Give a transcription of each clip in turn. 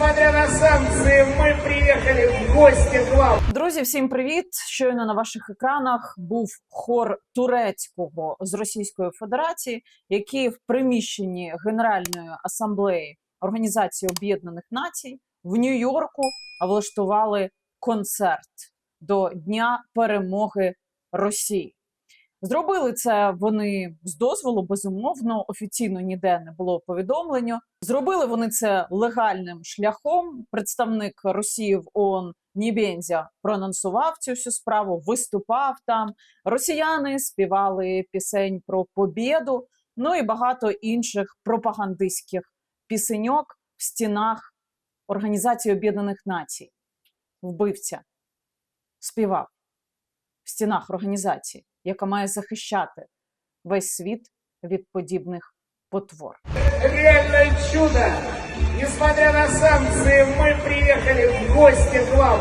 Несмотря на санкции, мы приехали в гости к вам. Друзі, всім привіт! Щойно на ваших екранах був хор турецького з Російської Федерації, який в приміщенні Генеральної асамблеї Організації Об'єднаних Націй в Нью-Йорку влаштували концерт до Дня перемоги Росії. Зробили це вони з дозволу, безумовно, офіційно ніде не було повідомлення. Зробили вони це легальним шляхом. Представник Росії в ООН Нібензя проанонсував цю всю справу, виступав там. Росіяни співали пісень про побєду, ну і багато інших пропагандистських пісеньок в стінах Організації Об'єднаних Націй. Вбивця співав в стінах організації, яка має захищати весь світ від подібних потвор. Реальное чудо. Несмотря на санкции, мы приехали в гости к вам.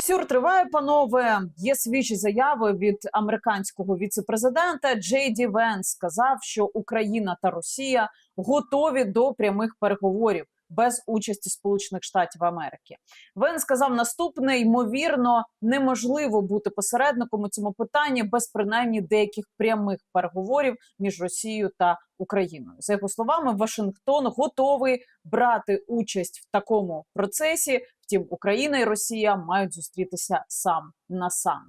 Сюр триває, панове. Є свіжі заяви від американського віцепрезидента Джей Ді Венс. Сказав, що Україна та Росія готові до прямих переговорів без участі Сполучених Штатів Америки. Вен сказав наступне: ймовірно, неможливо бути посередником у цьому питанні без принаймні деяких прямих переговорів між Росією та Україною. За його словами, Вашингтон готовий брати участь в такому процесі. Втім, Україна і Росія мають зустрітися сам на сам.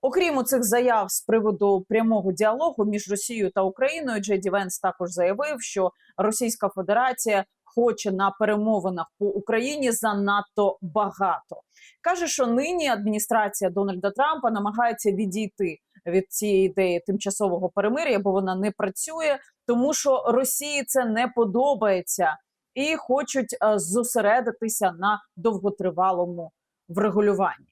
Окрім цих заяв з приводу прямого діалогу між Росією та Україною, Джеді Венс також заявив, що Російська Федерація хоче на перемовинах по Україні занадто багато. каже, що нині адміністрація Дональда Трампа намагається відійти від цієї ідеї тимчасового перемир'я, бо вона не працює, тому що Росії це не подобається і хочуть е, зосередитися на довготривалому врегулюванні.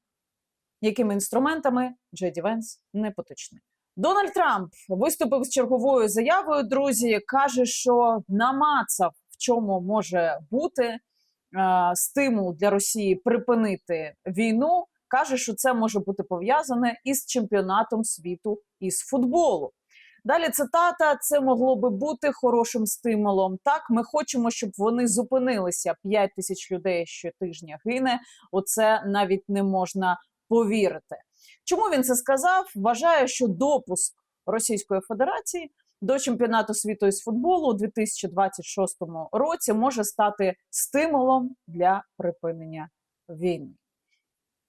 Якими інструментами Джеді Венс не поточний. Дональд Трамп виступив з черговою заявою. Друзі, каже, що намацав, чому може бути е, стимул для Росії припинити війну. Каже, що це може бути пов'язане із чемпіонатом світу із футболу. Далі цитата: це могло би бути хорошим стимулом. Так, ми хочемо, щоб вони зупинилися. 5 тисяч людей щотижня гине. Оце навіть не можна повірити. Чому він це сказав? Вважає, що допуск Російської Федерації до чемпіонату світу із футболу у 2026 році може стати стимулом для припинення війни.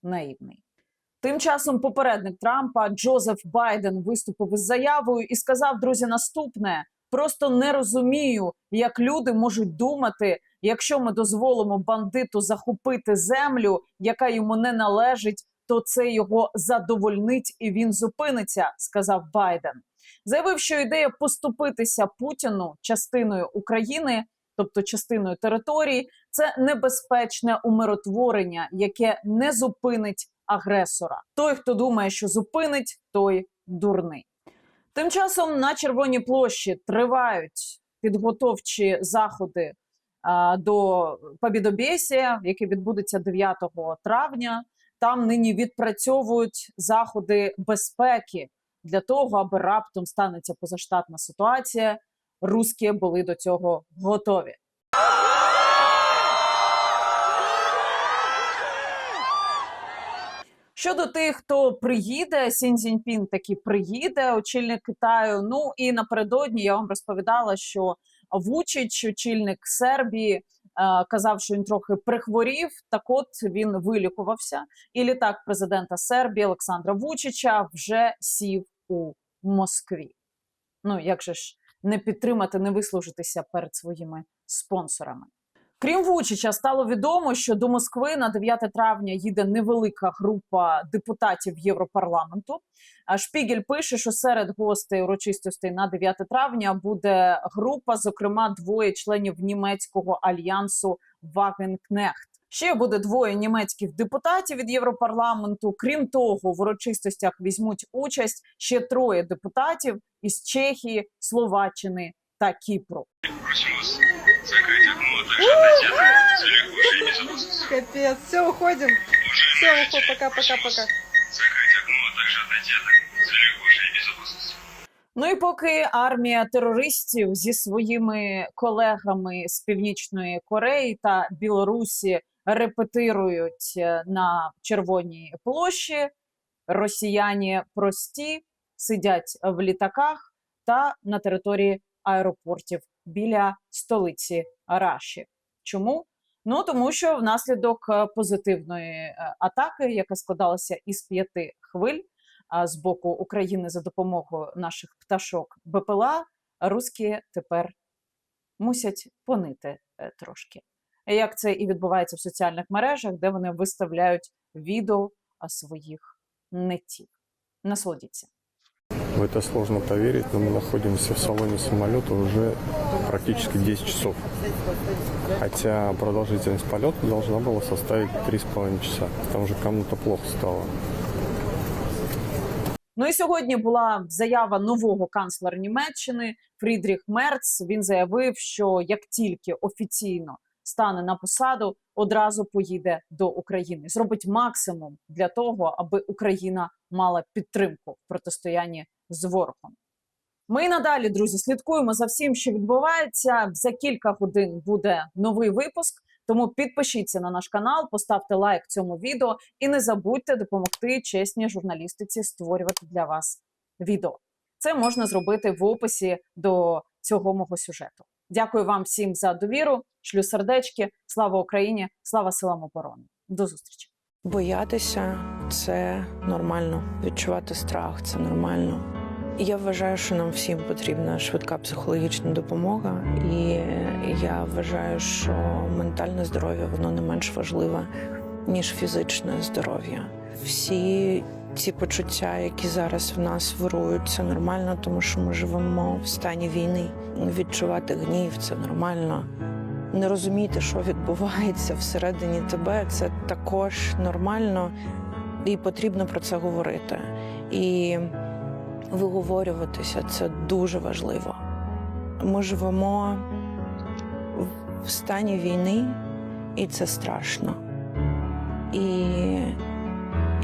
Наївний. Тим часом попередник Трампа Джозеф Байден виступив із заявою і сказав: друзі, наступне просто не розумію, як люди можуть думати, якщо ми дозволимо бандиту захопити землю, яка йому не належить, то це його задовольнить і він зупиниться, сказав Байден. Заявив, що ідея поступитися Путіну частиною України, тобто частиною території, це небезпечне умиротворення, яке не зупинить агресора. Той, хто думає, що зупинить, той дурний. Тим часом на Червоній площі тривають підготовчі заходи а, до Побідобєсія, який відбудеться 9 травня. Там нині відпрацьовують заходи безпеки для того, аби раптом станеться позаштатна ситуація. Руські були до цього готові. Щодо тих, хто приїде, Сінь Цзіньпін таки приїде, очільник Китаю. Ну і напередодні я вам розповідала, що Вучич, очільник Сербії, е, казав, що він трохи прихворів. Так, от він вилікувався, і літак президента Сербії Олександра Вучича вже сів у Москві. Ну як же ж не підтримати, не вислужитися перед своїми спонсорами. Крім Вучича, стало відомо, що до Москви на 9 травня їде невелика група депутатів Європарламенту. Шпігель пише, що серед гостей урочистостей на 9 травня буде група, зокрема, двоє членів німецького альянсу Вагенкнехт. Ще буде двоє німецьких депутатів від Європарламенту. Крім того, в урочистостях візьмуть участь ще троє депутатів із Чехії, Словаччини та Кіпру. Прошу вас закрыть окно, а также отойти от целых ушей безопасности. Капец, все, уходим. Все, ухо, пока, пока, пока. Закрыть окно, а также отойти от целых ушей безопасности. Ну і поки армія терористів зі своїми колегами з Північної Кореї та Білорусі репетирують е, на Червоній площі, росіяни прості сидять в літаках та на території аеропортів біля столиці Раші. Чому? Ну тому що внаслідок е, позитивної е, атаки, яка складалася із п'яти хвиль з боку України за допомогою наших пташок БПЛА, руські тепер мусять понити трошки Як це і відбувається в соціальних мережах, де вони виставляють відео а, своїх нетів. Насолодіться. В это сложно поверить, но мы находимся в салоне самолета уже практически 10 часов. Хотя продолжительность полета должна была составить 3,5 часа. Там же кому-то плохо стало. Ну і сьогодні була заява нового канцлера Німеччини Фрідріх Мерц. Він заявив, що як тільки офіційно стане на посаду, одразу поїде до України. Зробить максимум для того, аби Україна мала підтримку в протистоянні з ворогом. Ми надалі, друзі, слідкуємо за всім, що відбувається. За кілька годин буде новий випуск. Тому підпишіться на наш канал, поставте лайк цьому відео і не забудьте допомогти чесній журналістиці створювати для вас відео. Це можна зробити в описі до цього мого сюжету. Дякую вам всім за довіру. Шлю сердечки. Слава Україні! Слава силам оборони! До зустрічі! Боятися це нормально. Відчувати страх це нормально. Я вважаю, що нам всім потрібна швидка психологічна допомога, і я вважаю, що ментальне здоров'я воно не менш важливе ніж фізичне здоров'я. Всі ці почуття, які зараз в нас вирують, це нормально, тому що ми живемо в стані війни. Відчувати гнів це нормально. Не розуміти, що відбувається всередині тебе, це також нормально, і потрібно про це говорити. І виговорюватися це дуже важливо. Ми живемо в стані війни, і це страшно. І